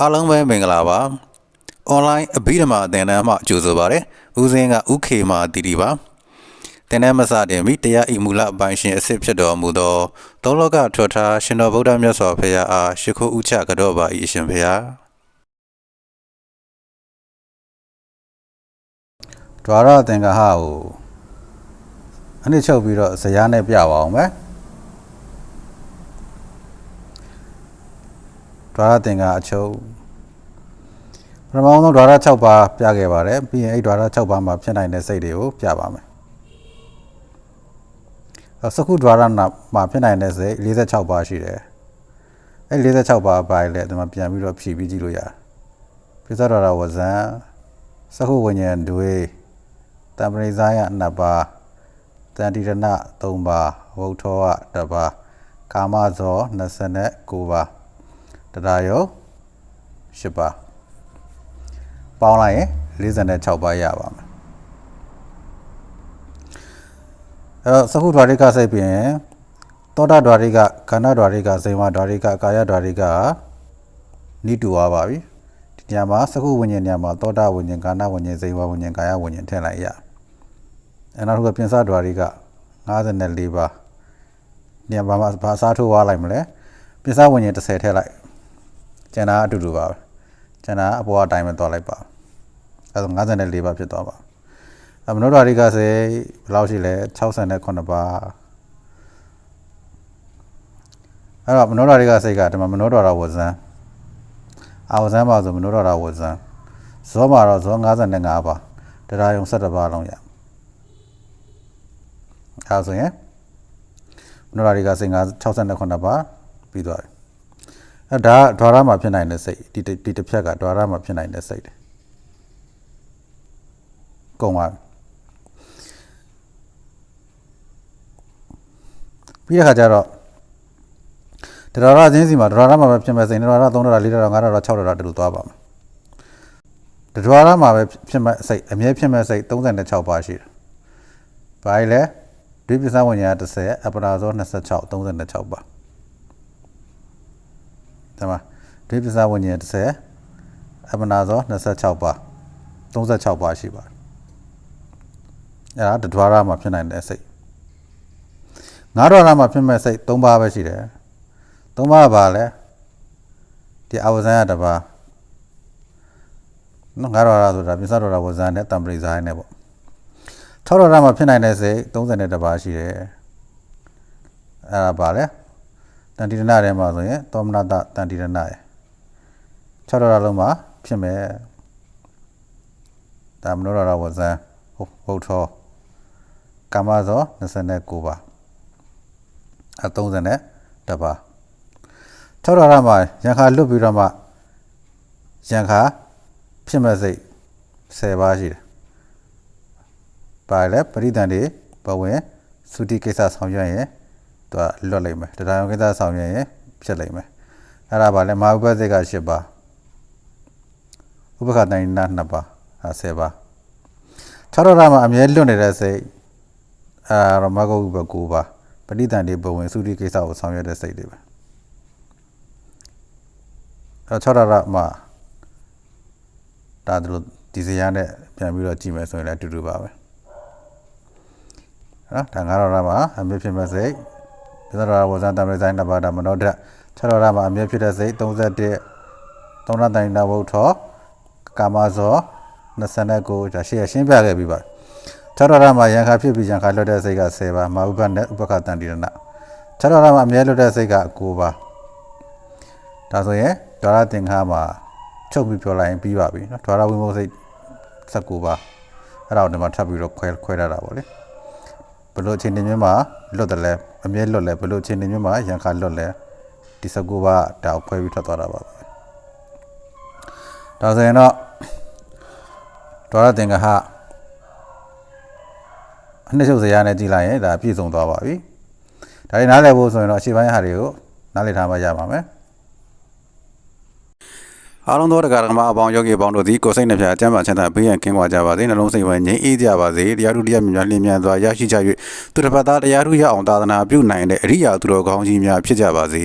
အားလုံးပဲမင်္ဂလာပါ။ online အဘိဓမ္မာသင်တန်းမှကြိုဆိုပါရစေ။ဦးစင်းကဥခေမာတီတီပါ။သင်တန်းမစတင်မီတရားဤမူလအပိုင်းရှင်အစစ်ဖြစ်တော်မူသောသုံးလောကထွတ်ထားရှင်တော်ဗုဒ္ဓမြတ်စွာဘုရားအားရှိခိုးဥချကြောပါ၏အရှင်ဘုရား။ဒွါရသင်္ကဟကိုအနည်းချုပ်ပြီးတော့ဇရာနဲ့ပြပါအောင်မယ်။ ဒွါရသင်္ကအချုပ်ပထမဆုံးဒွါရ6ပါးပြခဲ့ပါတယ်ပြီးရင်အဲ့ဒွါရ6ပါးမှာဖြစ်နိုင်တဲ့စိတ်တွေကိုပြပါမယ်အဲစကုဒွါရနာမှာဖြစ်နိုင်တဲ့စိတ်46ပါးရှိတယ်အဲ့46ပါးပါလေဒီမှာပြန်ပြီးတော့ဖြည့်ပြီးကြည့်လို့ရတယ်ပြစ္ဆဒွါရဝဇံစကုဝိညာဉ်တွေတံပရိဇာယ2ပါးတန်တိရဏ3ပါးဝုထောက1ပါးကာမဇော29ပါး တရားယော10ပါးပေါင်းလိုက်ရင်46ပါးရပါမယ်အဲတော့သခုဒွါရိကစိတ်ပြင်သောတာဒွါရိကခန္ဓာဒွါရိကဇေမဒွါရိကကာယဒွါရိကနိတူသွားပါပြီဒီညမှာသခုဝိညာဉ်ညမှာသောတာဝိညာဉ်ခန္ဓာဝိညာဉ်ဇေမဝိညာဉ်ကာယဝိညာဉ်ထည့်လိုက်ရအဲနောက်တစ်ခုကပြင်စဒွါရိက54ပါးညမှာဘာစားထိုးသွားလိုက်မလဲပြင်စဝိညာဉ်30ထည့်လိုက် ကျန်တာအတူတူပါပဲကျန်တာအပေါ်အတိုင်းပဲသွားလိုက်ပါအဲဒါ54ပါဖြစ်သွားပါအမနောဒွါရိကစေဘယ်လောက်ရှိလဲ68ပါအဲ့တော့မနောဒွါရိကစိတ်ကဒီမှာမနောဒွါရဝဇံအာဝဇံပါဆိုမနောဒွါရဝဇံဇောမှာတော့ဇော55ပါတရားယုံ17ပါလုံးရအဲဆိုရင်မနောဒွါရိကစိတ်68ပါပြီးသွားပြီ အဲဒါဒွါရမှာဖြစ်နိုင်တဲ့စိတ်ဒီဒီတစ်ဖြက်ကဒွါရမှာဖြစ်နိုင်တဲ့စိတ်တယ်ကုံပါပြီးတဲ့ခါကျတော့ဒရရချင်းစီမှာဒရရမှာပဲဖြစ်မဲ့စိတ်ဒရရ3ဒရ4ဒရ5ဒရ6ဒရတူသွားပါမယ်ဒရရမှာပဲဖြစ်မဲ့စိတ်အမြဲဖြစ်မဲ့စိတ်36ပါရှိတယ်။ဘာလဲဒိပ္ပစဝဉ္ညာ30အပရာဇော26 36ပါ ဒါမှဒိပ္ပစဝဉ္ညာ30အပနာဇော26ပါ36ပါရှိပါတယ်အဲ့ဒါဒွါရမှာဖြစ်နိုင်တဲ့စိတ်ငါးဒွါရမှာဖြစ်မဲ့စိတ်၃ပါးပဲရှိတယ်၃ပါးပါလဲဒီအဝဇန်ရတပါနော်ငါးဒွါရဆိုတာပြစ္ဆဒွါရဝဇန်နဲ့တံပရိဇာနဲ့ပေါ့၆ဒွါရမှာဖြစ်နိုင်တဲ့စိတ်32ပါးရှိတယ်အဲ့ဒါပါလဲ တန်တိရဏထဲမှာဆိုရင်သောမနတတန်တိရဏရဲ့၆ဒွါရလုံးမှာဖြစ်မဲ့ဒါမနောရဝဇန်ဟုတ်ထောကာမဇော29ပါအ30နဲ့တပါထောက်ရရမှာရံခါလွတ်ပြီးတော့မှရံခါဖြစ်မဲ့စိတ်10ပါးရှိတယ်ပါလေပရိသန်တွေဘဝင်သုတိကိစ္စဆောင်ရွက်ရင် သူကလွတ်လိမ့်မယ်တရားယုံကိစ္စဆောင်ရွက်ရင်ဖြစ်လိမ့်မယ်အဲ့ဒါပါလေမာဥပစိတ်က10ပါဥပခတန်နာ2ပါအဲ10ပါ၆ရရမှာအမြဲလွတ်နေတဲ့စိတ်အာရမဂုတ်ဘကူပါပဋိသန္ဓေဘဝင်သုတိကိစ္စကိုဆောင်ရွက်တဲ့စိတ်တွေပဲအဲ၆ရရမှာဒါတို့ဒီစရာနဲ့ပြန်ပြီးတော့ကြည့်မယ်ဆိုရင်လည်းအတူတူပါပဲနော်ဒါငါရရမှာအမြဲဖြစ်မဲ့စိတ် ပြသရဝဇန်တမရိဇိုင်းတပါဒမနောဒ၆ရရမှာအမြဲဖြစ်တဲ့စိတ်31သုံးရတိုင်းနာဝုထောကာမဇော29ဒါရှေ့ရှင်းပြခဲ့ပြီးပါခြေတော်ရမှာရံခါဖြစ်ပြီးရံခါလွတ်တဲ့စိတ်က10ပါမာဥပနဲ့ဥပကတန်တိရဏခြေတော်ရမှာအမြဲလွတ်တဲ့စိတ်က9ပါဒါဆိုရင်ဒွါရသင်္ခါမှာချုပ်ပြီးပြောလိုက်ရင်ပြီးပါပြီနော်ဒွါရဝိမုတ်စိတ်19ပါအဲ့ဒါကိုဒီမှာထပ်ပြီးတော့ခွဲခွဲရတာပေါ့လေဘလို့အချိန်တင်မြမှာလွတ်တယ်လဲ အမြဲလွတ်လဲဘလို့အချိန်တင်မြမှာရံခါလွတ်လဲဒီ19ပါဒါကိုခွဲပြီးထွက်သွားတာပါပဲဒါဆိုရင်တော့ဒေါရသင်္ကဟအနှစ်ချုပ်စရာနဲ့ကြည့်လိုက်ရင်ဒါပြည့်စုံသွားပါပြီဒါတွေနားလည်ဖို့ဆိုရင်တော့အရှိပိုင်းဟာတွေကိုနားလည်ထားမှရပါမယ် အားလုံးသောတရားဓမ္မအပေါင်းယောဂီအပေါင်းတို့သည်ကိုယ်စိတ်နှပြအကျမ်းပါချမ်းသာဘေးရန်ကင်းကွာကြပါစေနှလုံးစိတ်ဝဲငြိမ်းအေးကြပါစေတရားထုတရားမြတ်များလင်းမြန်စွာရရှိကြ၍သူတစ်ဖက်သားတရားထုရအောင်သာသနာပြုနိုင်တဲ့အရိယာသူတော်ကောင်းကြီးများဖြစ်ကြပါစေ